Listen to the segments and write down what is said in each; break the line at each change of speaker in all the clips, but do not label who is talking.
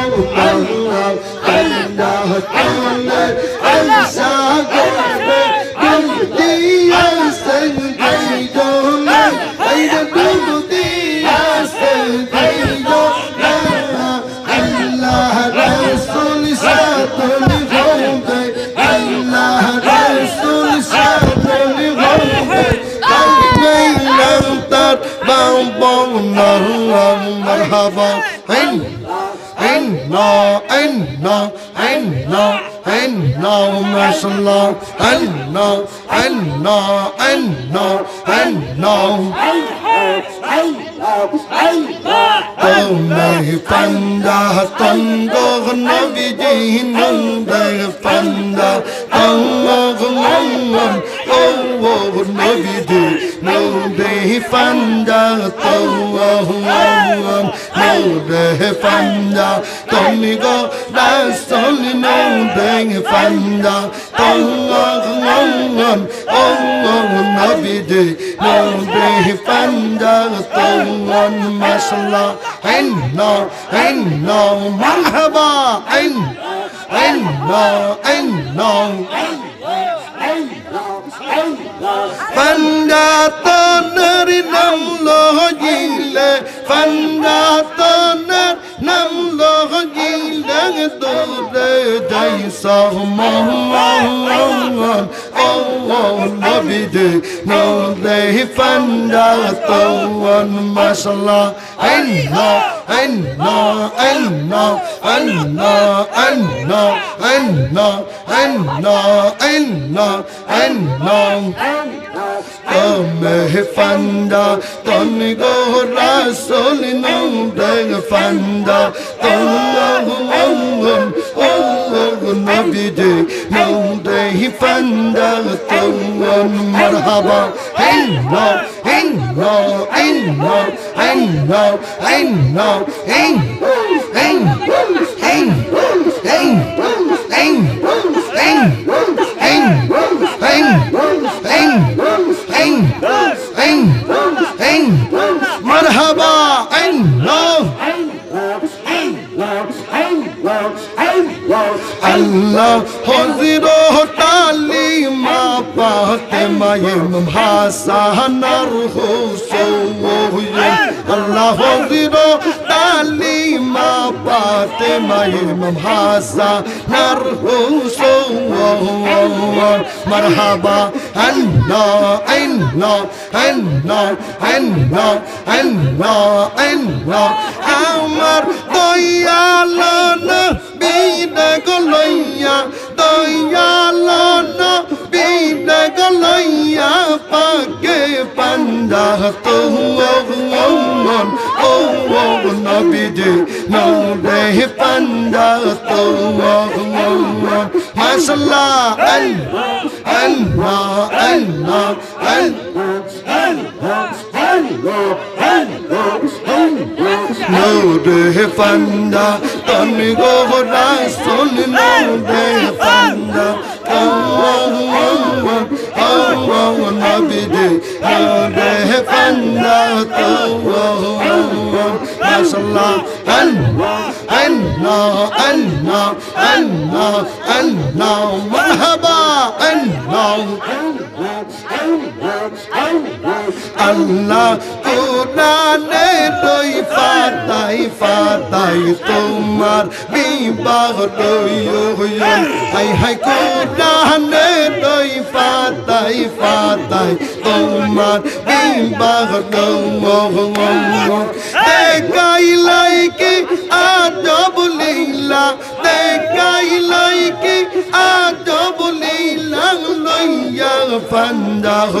Allah, Allah, Allah, Allah, مرحبا مرحبا عنا عنا عنا وما شاء الله عنا عنا عنا عنا میں پندا تنگ نبی جی نند پندا تنگ منگم নবীদে নৌরে পাঞ্জা নৌরে পাঞ্জা তুমি গো রাসল নৌরে পাঞ্জা তঙ্গন ও নবীদে নৌরে পাঞ্জা তঙ্গন মশলা হ্যাঁ নৌ হ্যাঁ নৌ মারহাবা হ্যাঁ হ্যাঁ নৌ হ্যাঁ নৌ Fanda tanari namlo jille Fanda day Oh, oh, nabide No day fanda toan Mashallah Inna, inna, inna, inna, inna, inna, inna, inna, inna. Tome fanda, toni go rasol no de fanda, toni oh nabide نبيدي نودي فندل تون مرحبا هلا هلا هلا هلا هلا مرحبا ان love আল্লাহ হজরত আলী মা পাতে মায়েম ভাসানার হুসৌয়ে আল্লাহ হজরত আলী মা পাতে মায়েম ভাসানার হুসৌয়ে مرحبا الله الله الله الله الله الله আমার দয়াল নবীডাক লইয়া দয়াল নবীডাক লইয়া পাগে পান্দা তো মন ও নবীজি নৌরে পান্দা তো মন মাশাল্লাহ আল্লাহ আল্লাহ আল্লাহ আল্লাহ। আল্লাহ আল্লাহ নূরে ফান্দা তন গো রাসূল নূরে ফান্দা আল্লাহ আল্লাহ নবী দে নূরে ফান্দা তো মাশাল্লাহ আল্লাহ। الله الله الله الله مرحبا الله الله কোরআনে তুই ফাতাই ফাতাই তোমার বিবাহ তুই হাই হাই কোরআনে তুই ফাতাই ফাতাই তোমার বিবাহ তুই গাইলাই কি আ পাঞ্জাহ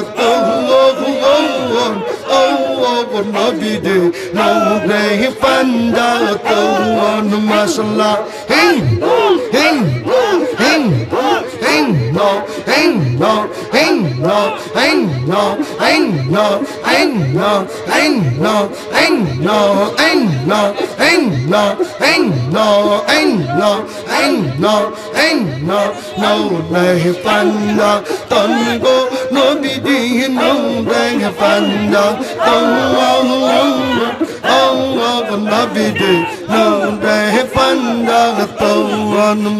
নবীদে নৌরে পাঞ্জাহ তৌন মশলা হিং হিং হিং হিং হিং হিং no, no, no,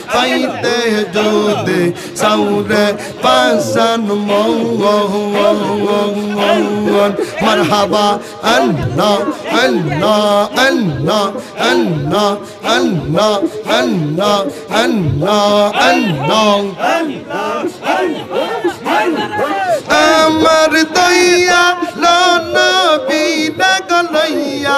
পাইতে যোদে সাউরে পাশান মৌন মারহাবা আন্না আন্না আন্না আন্না আন্না আন্না আন্না আন্না আমার দইয়া লানা বিদা গলইয়া